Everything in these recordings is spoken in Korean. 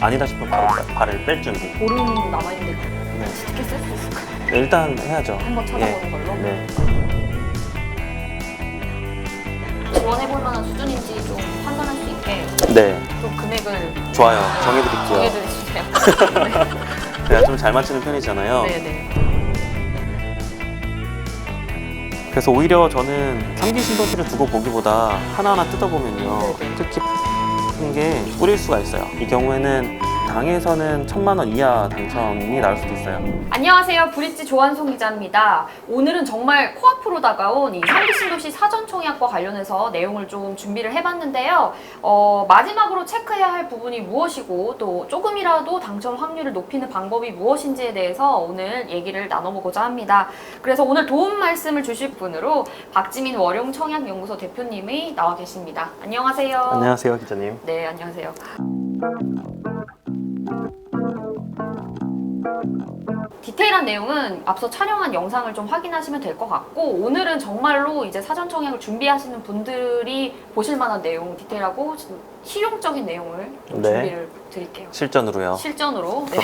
아니다 싶으면 바로 바- 발을 뺄 준비. 보름 남아있는데 네. 어떻게 쓸 수 있을까요? 네, 일단 해야죠. 한번 찾아보는 걸로 네. 지원해볼 만한 수준인지 좀 판단할 수 있게 네. 좀 금액을 좋아요. 정해드릴게요. 정해주세요. 제가 좀 잘 맞추는 편이잖아요. 네네. 그래서 오히려 저는 삼기 신도시를 두고 보기보다 하나하나 뜯어보면요. 네네. 특히 같은 게 뿌릴 수가 있어요. 이 경우에는 당에서는 천만 원 이하 당첨이 나올 수도 있어요. 안녕하세요. 브릿지 조한송 기자입니다. 오늘은 정말 코앞으로 다가온 이 상기 신도시 사전 청약과 관련해서 내용을 좀 준비를 해봤는데요. 어, 마지막으로 체크해야 할 부분이 무엇이고 또 조금이라도 당첨 확률을 높이는 방법이 무엇인지에 대해서 오늘 얘기를 나눠보고자 합니다. 그래서 오늘 도움 말씀을 주실 분으로 박지민 월용 청약연구소 대표님이 나와 계십니다. 안녕하세요. 안녕하세요, 기자님. 네, 안녕하세요. 디테일한 내용은 앞서 촬영한 영상을 좀 확인하시면 될 것 같고 오늘은 정말로 이제 사전 청약을 준비하시는 분들이 보실 만한 내용 디테일하고 실용적인 내용을 좀 네. 준비를 드릴게요. 실전으로요. 실전으로. 네.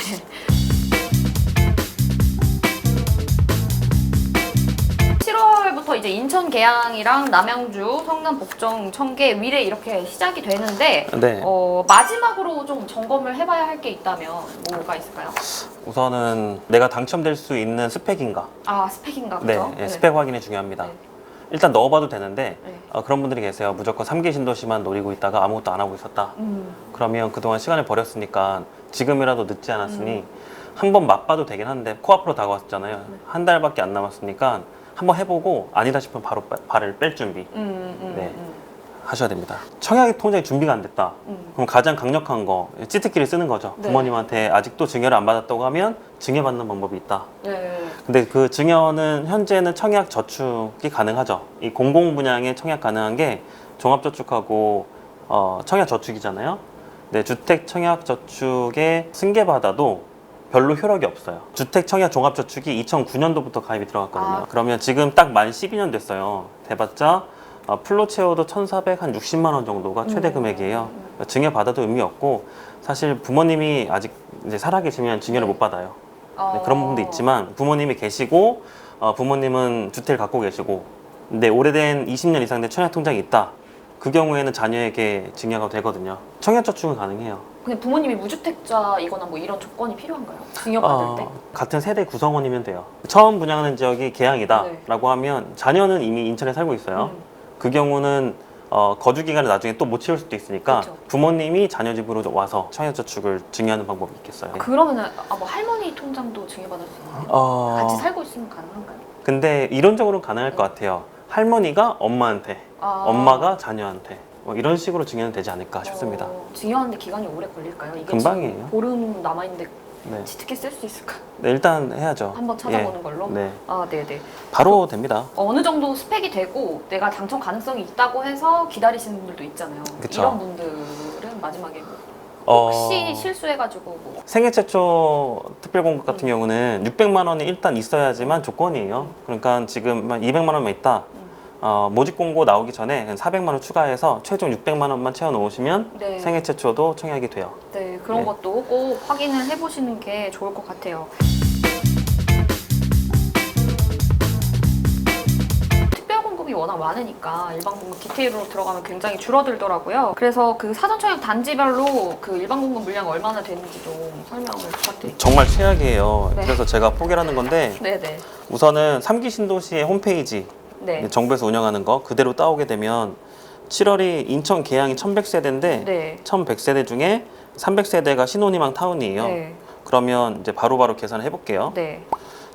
7월부터 이제 인천 계양이랑 남양주, 성남 복정, 청계, 위례 이렇게 시작이 되는데 네. 어, 마지막으로 좀 점검을 해봐야 할 게 있다면 뭐가 있을까요? 우선은 내가 당첨될 수 있는 스펙인가? 아 스펙인가 네, 그죠? 예, 스펙 확인이 중요합니다. 네. 일단 넣어봐도 되는데 네. 어, 그런 분들이 계세요. 무조건 3기 신도시만 노리고 있다가 아무것도 안 하고 있었다. 음, 그러면 그동안 시간을 버렸으니까 지금이라도 늦지 않았으니 음. 한번 맛봐도 되긴 한데 코앞으로 다가왔잖아요. 네. 한 달밖에 안 남았으니까 한번 해보고 아니다 싶으면 바로 빠- 발을 뺄 준비 음, 음, 네. 음, 하셔야 됩니다. 청약이 통장이 준비가 안 됐다. 음. 그럼 가장 강력한 거 찌트키를 쓰는 거죠. 네. 부모님한테 아직도 증여를 안 받았다고 하면 증여받는 방법이 있다. 네. 근데 그 증여는 현재는 청약 저축이 가능하죠. 이 공공 분양에 청약 가능한 게 종합저축하고 어, 청약 저축이잖아요. 네, 주택 청약 저축에 승계 받아도 별로 효력이 없어요. 주택 청약 종합저축이 2009년도부터 가입이 들어갔거든요. 아. 그러면 지금 딱 만 12년 됐어요. 대봤자 어, 플로 채워도 1,400, 한 60만 원 정도가 최대 음. 금액이에요. 증여 받아도 의미 없고 사실 부모님이 아직 이제 살아계시면 증여를 못 받아요. 네, 어, 그런 부분도 있지만 부모님이 계시고 어, 부모님은 주택을 갖고 계시고 근데 오래된 20년 이상 된 청약 통장이 있다. 그 경우에는 자녀에게 증여가 되거든요. 청약 저축은 가능해요. 근데 부모님이 무주택자이거나 뭐 이런 조건이 필요한가요? 증여받을 어, 때? 같은 세대 구성원이면 돼요. 처음 분양하는 지역이 계양이다라고 하면 자녀는 이미 인천에 살고 있어요. 음. 그 경우는 어, 거주 기간을 나중에 또 못 채울 수도 있으니까 그쵸. 부모님이 자녀 집으로 와서 청약 저축을 증여하는 방법이 있겠어요. 그러면은 아, 뭐 할머니 통장도 증여받을 수 있나요? 어, 같이 살고 있으면 가능한가요? 근데 이론적으로는 가능할 것 같아요. 할머니가 엄마한테, 아. 엄마가 자녀한테 뭐 이런 식으로 증여는 되지 않을까 싶습니다. 어, 증여하는데 기간이 오래 걸릴까요? 이게 금방이에요. 지금 보름 남아있는데 네. 치트키 쓸 수 있을까? 네, 일단 해야죠. 한번 찾아보는 예. 걸로? 네, 아, 네네. 바로 됩니다. 어느 정도 스펙이 되고 내가 당첨 가능성이 있다고 해서 기다리시는 분들도 있잖아요. 그쵸. 이런 분들은 마지막에 뭐 어, 혹시 실수해가지고 뭐 생애 최초 특별 공급 같은 음. 경우는 600만 원이 일단 있어야지만 조건이에요. 그러니까 지금 한 200만 원만 있다. 음. 어, 모집 공고 나오기 전에 한 400만 원 추가해서 최종 600만 원만 채워 놓으시면 네. 생애 최초도 청약이 돼요. 네, 그런 네. 것도 꼭 확인을 해보시는 게 좋을 것 같아요. 특별 공급이 워낙 많으니까 일반 공급 디테일로 들어가면 굉장히 줄어들더라고요. 그래서 그 사전 청약 단지별로 그 일반 공급 물량 얼마나 되는지 좀 설명을 부탁드릴게요. 정말 최악이에요. 네. 그래서 제가 포기하는 건데 네네. 우선은 삼기 신도시의 홈페이지 네. 정부에서 운영하는 거 그대로 따오게 되면 7월이 인천 계양이 1100세대인데 네. 1100세대 중에 300세대가 신혼희망 타운이에요. 네. 그러면 이제 바로바로 계산을 해볼게요. 네.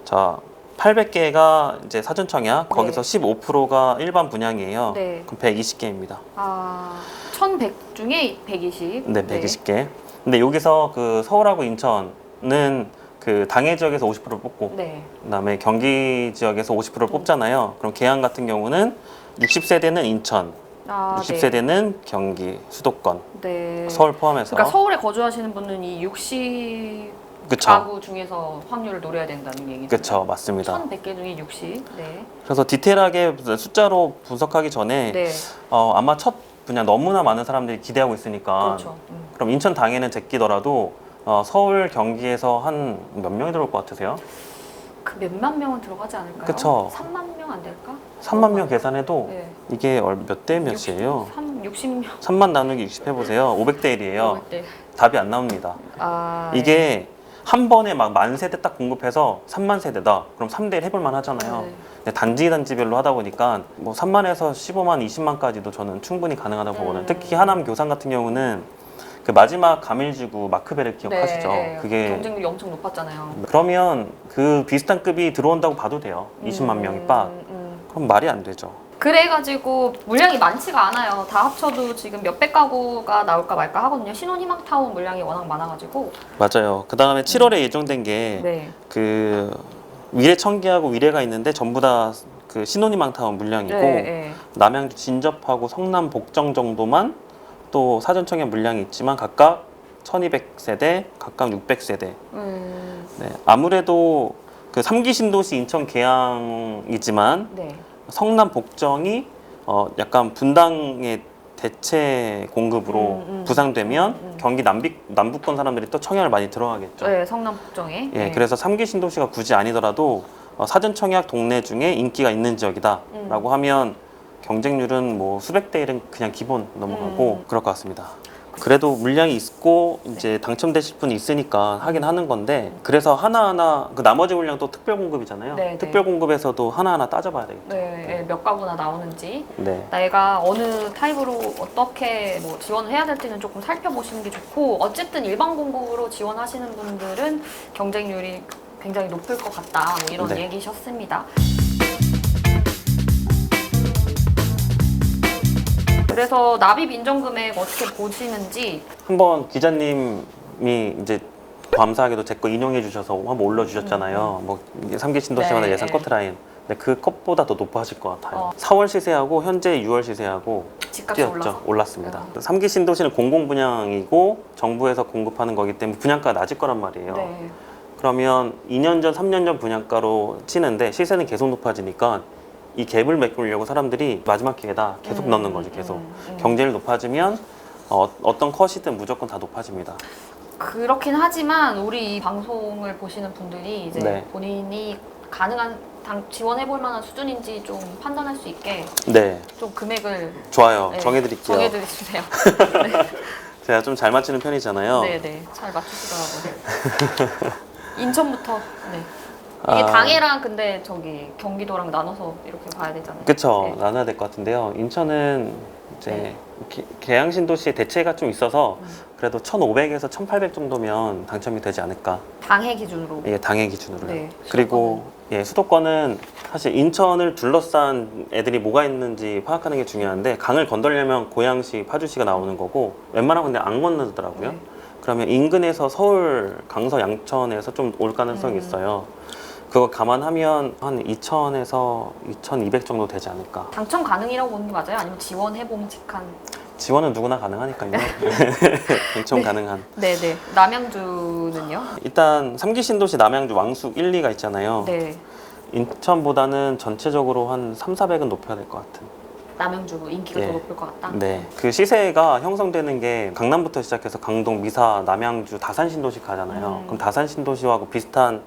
자, 800개가 이제 사전 청약, 거기서 15%가 일반 분양이에요. 네. 그럼 120개입니다. 아, 1100 중에 120. 네, 120개. 근데 여기서 그 서울하고 인천은 그 당해 지역에서 50%를 뽑고 네. 그다음에 경기 지역에서 50%를 뽑잖아요. 그럼 계양 같은 경우는 60세대는 인천, 아, 60세대는 경기, 수도권, 네. 네. 서울 포함해서. 그러니까 서울에 거주하시는 분은 이 60 그쵸. 가구 중에서 확률을 노려야 된다는 얘기죠. 그쵸, 맞습니다. 1,100개 중에 60. 네. 그래서 디테일하게 숫자로 분석하기 전에 네. 어, 아마 첫 분야 너무나 많은 사람들이 기대하고 있으니까 그렇죠. 음. 그럼 인천 당에는 제끼더라도 어, 서울 경기에서 한 몇 명이 들어올 것 같으세요? 그 몇만 명은 들어가지 않을까요? 그쵸. 3만 명 안 될까? 3만 명 계산해도 네. 이게 몇 대 몇이에요? 3, 60명. 3만 나누기 60 해보세요. 500대 1이에요. 때. 답이 안 나옵니다. 아, 이게 한 번에 막 만 세대 딱 공급해서 3만 세대다. 그럼 3대 1 해볼 만 하잖아요. 네. 근데 단지 단지별로 하다 보니까 뭐 3만에서 15만, 20만까지도 저는 충분히 가능하다고 보거든요. 음. 특히 하남 교산 같은 경우는 그 마지막 가밀지구 마크베르 기억하시죠? 네, 그게 경쟁률이 엄청 높았잖아요. 그러면 그 비슷한 급이 들어온다고 봐도 돼요. 20만 음, 명이 빡. 음. 그럼 말이 안 되죠. 그래가지고 물량이 많지가 않아요. 다 합쳐도 지금 몇백 가구가 나올까 말까 하거든요. 신혼희망타운 물량이 워낙 많아가지고. 맞아요. 그 다음에 7월에 예정된 게 네. 그 위례 청계하고 위례가 있는데 전부 다 그 신혼희망타운 물량이고 네, 네. 남양주 진접하고 성남 복정 정도만 또 사전청약 물량이 있지만 각각 1200세대, 각각 600세대. 음, 네, 아무래도 그 3기 신도시 인천 계양이지만 네. 성남 복정이 어 약간 분당의 대체 공급으로 음, 음. 부상되면 음, 음. 경기 남비, 남부권 사람들이 또 청약을 많이 들어가겠죠. 네, 성남 북정에. 예, 네. 그래서 3기 신도시가 굳이 아니더라도 어, 사전 청약 동네 중에 인기가 있는 지역이다라고 음. 하면 경쟁률은 뭐 수백 대 1은 그냥 기본 넘어가고 음. 그럴 것 같습니다. 그래도 물량이 있고 이제 당첨되실 분이 있으니까 하긴 하는 건데 그래서 하나하나 그 나머지 물량 또 특별 공급이잖아요. 네, 네. 특별 공급에서도 하나하나 따져봐야 되겠죠. 네, 네, 몇 가구나 나오는지 네. 내가 어느 타입으로 어떻게 뭐 지원을 해야 될지는 조금 살펴보시는 게 좋고 어쨌든 일반 공급으로 지원하시는 분들은 경쟁률이 굉장히 높을 것 같다 뭐 이런 네. 얘기셨습니다. 그래서 납입 인정 금액 어떻게 보시는지 한번 기자님이 이제 감사하게도 제 거 인용해 주셔서 한번 올려 주셨잖아요. 뭐 3기 신도시마다 네, 예산 네. 커트라인. 근데 그 컷보다 더 높아질 것 같아요. 어. 4월 시세하고 현재 6월 시세하고 집값이 뛰었죠. 올라서 올랐습니다. 어. 3기 신도시는 공공 분양이고 정부에서 공급하는 거기 때문에 분양가 가 낮을 거란 말이에요. 네. 그러면 2년 전, 3년 전 분양가로 치는데 시세는 계속 높아지니까 이 갭을 메꾸려고 사람들이 마지막 기회다 계속 음, 넣는 거지 계속. 음, 음. 경쟁이 높아지면 어, 어떤 컷이든 무조건 다 높아집니다. 그렇긴 하지만 우리 이 방송을 보시는 분들이 이제 네. 본인이 가능한 당 지원해볼 만한 수준인지 좀 판단할 수 있게 네, 좀 금액을 좋아요. 네, 정해드릴게요. 정해드리세요. 제가 좀 잘 맞히는 편이잖아요. 네네 잘 맞추시더라고요. 인천부터 네. 이게 아. 당해랑 근데 저기 경기도랑 나눠서 이렇게 봐야 되잖아요. 그쵸 네. 나눠야 될 것 같은데요. 인천은 이제 네. 게- 계양신도시의 대체가 좀 있어서 음. 그래도 1,500에서 1,800 정도면 당첨이 되지 않을까. 당해 기준으로. 예, 당해 기준으로요. 네, 그리고 예, 수도권은 사실 인천을 둘러싼 애들이 뭐가 있는지 파악하는 게 중요한데 강을 건너려면 고양시, 파주시가 나오는 거고 웬만하면 근데 안 건너더라고요. 네. 그러면 인근에서 서울, 강서, 양천에서 좀 올 가능성이 음. 있어요. 그거 감안하면 한 2,000에서 2,200 정도 되지 않을까. 당첨 가능이라고 보는 게 맞아요? 아니면 지원해 봄직한? 지원은 누구나 가능하니까요. 당첨 가능한. 네네. 남양주는요? 일단 3기 신도시 남양주 왕숙 1, 2가 있잖아요. 네. 인천보다는 전체적으로 한 3, 400은 높여야 될 것 같은. 남양주 인기가 예. 더 높을 것 같다. 네. 그 시세가 형성되는 게 강남부터 시작해서 강동, 미사, 남양주, 다산 신도시 가잖아요. 음. 그럼 다산 신도시하고 비슷한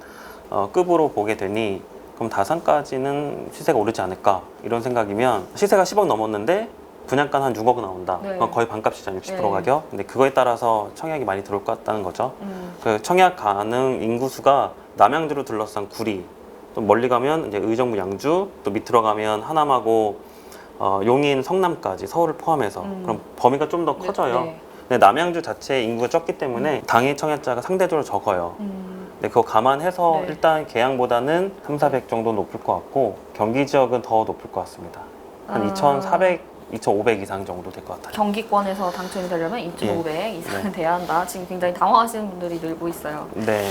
어, 급으로 보게 되니 그럼 다산까지는 시세가 오르지 않을까 이런 생각이면 시세가 10억 넘었는데 분양가는 한 6억 나온다. 네. 거의 반값이잖아요. 60% 네. 가격. 근데 그거에 따라서 청약이 많이 들어올 것 같다는 거죠. 음. 그 청약 가능 인구수가 남양주를 둘러싼 구리, 또 멀리 가면 이제 의정부 양주, 또 밑으로 가면 하남하고 어, 용인 성남까지 서울을 포함해서 음. 그럼 범위가 좀 더 커져요. 네. 근데 남양주 자체 인구가 적기 때문에 당해 청약자가 상대적으로 적어요. 음. 근데 그거 감안해서 네. 일단 계양보다는 3, 400 정도 높을 것 같고 경기 지역은 더 높을 것 같습니다. 한 아. 2,400, 2,500 이상 정도 될 것 같아요. 경기권에서 당첨이 되려면 2,500 이상은 네. 돼야 한다. 지금 굉장히 당황하시는 분들이 늘고 있어요. 네.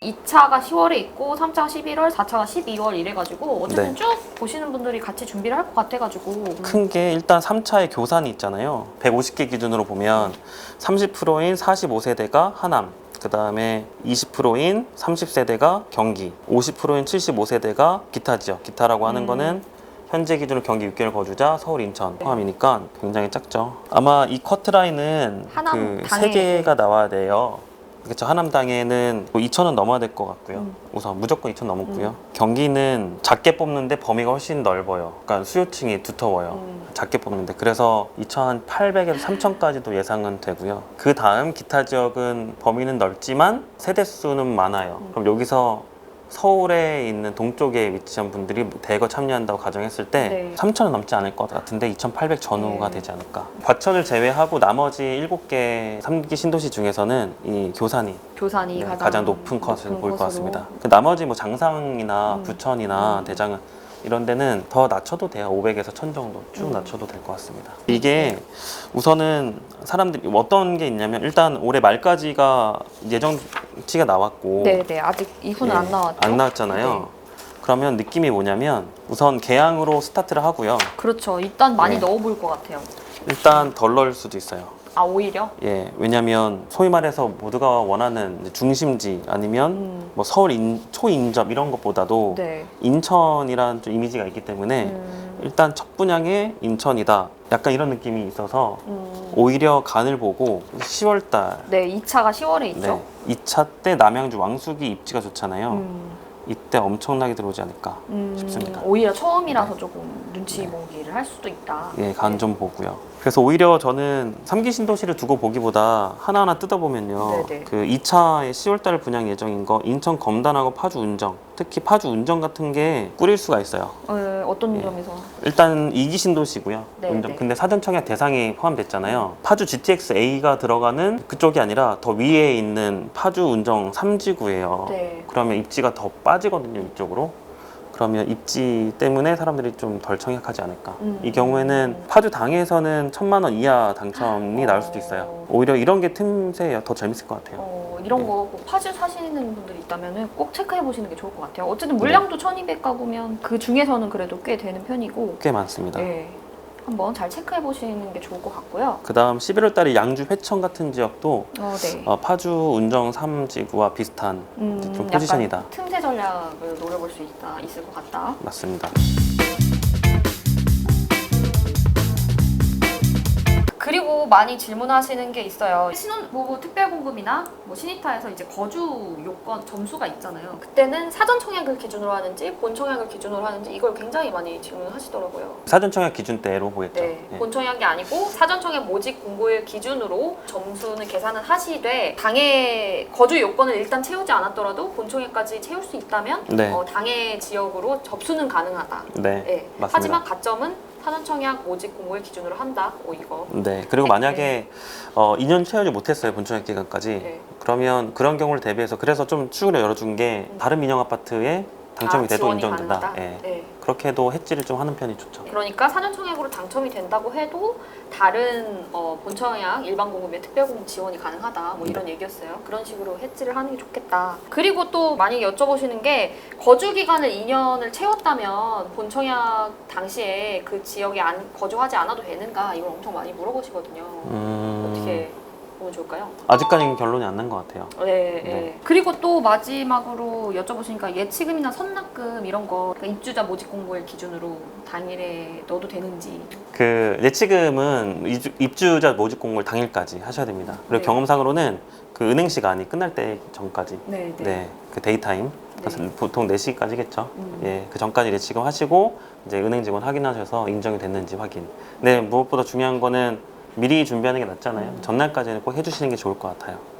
2차가 10월에 있고 3차가 11월, 4차가 12월 이래가지고 어쨌든 네. 쭉 보시는 분들이 같이 준비를 할 것 같아가지고 큰 게 일단 3차의 교산이 있잖아요. 150개 기준으로 보면 30%인 45세대가 하남, 그 다음에 20%인 30세대가 경기, 50%인 75세대가 기타 지역. 기타라고 하는 음. 거는 현재 기준으로 경기 6개월 거주자 서울 인천 포함이니까 굉장히 작죠. 아마 이 커트라인은 하남 그 당에- 세 개가 나와야 돼요. 그렇죠. 하남당에는 2천은 넘어야 될 것 같고요. 음. 우선 무조건 2천 넘었고요. 경기는 작게 뽑는데 범위가 훨씬 넓어요. 그러니까 수요층이 두터워요. 음. 작게 뽑는데 그래서 2,800에서 3,000까지도 예상은 되고요. 그 다음 기타 지역은 범위는 넓지만 세대 수는 많아요. 음. 그럼 여기서 서울에 있는 동쪽에 위치한 분들이 대거 참여한다고 가정했을 때 네. 3,000은 넘지 않을 것 같은데 2,800 전후가 네. 되지 않을까. 과천을 제외하고 나머지 7개 3기 신도시 중에서는 이 교산이 교산이 네, 가장, 가장, 높은 컷을 보일 것. 같습니다. 그 나머지 뭐 장상이나 음. 부천이나 음. 대장은 이런 데는 더 낮춰도 돼요. 500에서 1000 정도 쭉 음. 낮춰도 될 것 같습니다. 이게 우선은 사람들이 어떤 게 있냐면 일단 올해 말까지가 예정 치가 나왔고 네, 네. 아직 이후는 예, 안 나왔죠. 안 나왔잖아요. 네. 그러면 느낌이 뭐냐면 우선 개항으로 스타트를 하고요. 그렇죠. 일단 많이 네. 넣어 볼 것 같아요. 일단 덜 넣을 수도 있어요. 아, 오히려? 예, 왜냐하면 소위 말해서 모두가 원하는 이제 중심지 아니면 음. 뭐 서울 인, 초인접 이런 것보다도 네. 인천이라는 좀 이미지가 있기 때문에 음. 일단 첫 분양에 인천이다. 약간 이런 느낌이 있어서 음. 오히려 간을 보고 10월 달 네, 2차가 10월에 있죠. 네, 2차 때 남양주 왕숙이 입지가 좋잖아요. 음. 이때 엄청나게 들어오지 않을까. 음, 싶습니다. 오히려 처음이라서 조금 눈치 네. 보기를 할 수도 있다. 예, 간 좀 보고요. 그래서 오히려 저는 3기 신도시를 두고 보기보다 하나하나 뜯어보면요. 네네. 그 2차에 10월달 분양 예정인 거 인천 검단하고 파주 운정, 특히 파주 운정 같은 게 꾸릴 수가 있어요. 어, 어떤 예. 점에서? 일단 2기 신도시고요. 네, 운정. 네. 근데 사전 청약 대상이 포함됐잖아요. 파주 GTX A가 들어가는 그쪽이 아니라 더 위에 있는 파주 운정 3지구예요. 네. 그러면 입지가 더 빠지거든요, 이쪽으로. 그러면 입지 때문에 사람들이 좀 덜 청약하지 않을까. 음. 이 경우에는 파주 당에서는 천만 원 이하 당첨이 나올 수도 있어요. 오히려 이런 게 틈새예요. 더 재밌을 것 같아요. 어, 이런 네. 거꼭 파주 사시는 분들이 있다면 꼭 체크해 보시는 게 좋을 것 같아요. 어쨌든 물량도 네. 1200 가구면 그 중에서는 그래도 꽤 되는 편이고, 꽤 많습니다. 네. 한번 잘 체크해 보시는 게 좋을 것 같고요. 그 다음 11월 달에 양주 회천 같은 지역도 어, 네. 어, 파주 운정 3지구와 비슷한 음, 좀 포지션이다. 약간 틈새 전략을 노려볼 수 있다, 있을 것 같다. 맞습니다. 많이 질문하시는 게 있어요. 신혼부부 특별공급이나 뭐 신이타에서 이제 거주 요건 점수가 있잖아요. 그때는 사전 청약을 기준으로 하는지 본 청약을 기준으로 하는지 이걸 굉장히 많이 질문하시더라고요. 사전 청약 기준대로 보겠죠. 네, 예. 본 청약이 아니고 사전 청약 모집 공고일 기준으로 점수는 계산을 하시되 당의 거주 요건을 일단 채우지 않았더라도 본 청약까지 채울 수 있다면 네. 어, 당의 지역으로 접수는 가능하다. 네. 네. 맞습니다. 하지만 가점은 사전 청약 모집 공고일 기준으로 한다. 오 이거. 네. 그리고 네. 만약에 어, 2년 채우지 못했어요. 본청약 기간까지. 네. 그러면 그런 경우를 대비해서 그래서 좀 추후를 열어준 게 음. 다른 민영 아파트에 당첨이 아, 돼도 지원이 인정된다. 가능하다? 예. 네. 그렇게 해도 해지를 좀 하는 편이 좋죠. 그러니까 사전 청약으로 당첨이 된다고 해도 다른 어, 본 청약 일반 공급에 특별 공급 지원이 가능하다 뭐 이런 얘기였어요. 그런 식으로 해지를 하는 게 좋겠다. 그리고 또 만약에 여쭤보시는 게 거주 기간을 2년을 채웠다면 본 청약 당시에 그 지역에 안, 거주하지 않아도 되는가 이걸 엄청 많이 물어보시거든요. 음, 어떻게 보면 좋을까요? 아직까지는 결론이 안 난 것 같아요. 네, 네. 네. 그리고 또 마지막으로 여쭤보시니까 예치금이나 선납금 이런 거 그러니까 입주자 모집 공고일 기준으로 당일에 넣어도 되는지 그 예치금은 이주- 입주자 모집 공고를 당일까지 하셔야 됩니다. 그리고 네. 경험상으로는 그 은행 시간이 끝날 때 전까지 네, 네, 그 데이타임 그래서 보통 4시까지겠죠. 음. 예, 그 전까지 예치금 하시고 이제 은행 직원 확인하셔서 인정이 됐는지 확인. 네, 무엇보다 중요한 거는 미리 준비하는 게 낫잖아요. 음. 전날까지는 꼭 해주시는 게 좋을 것 같아요.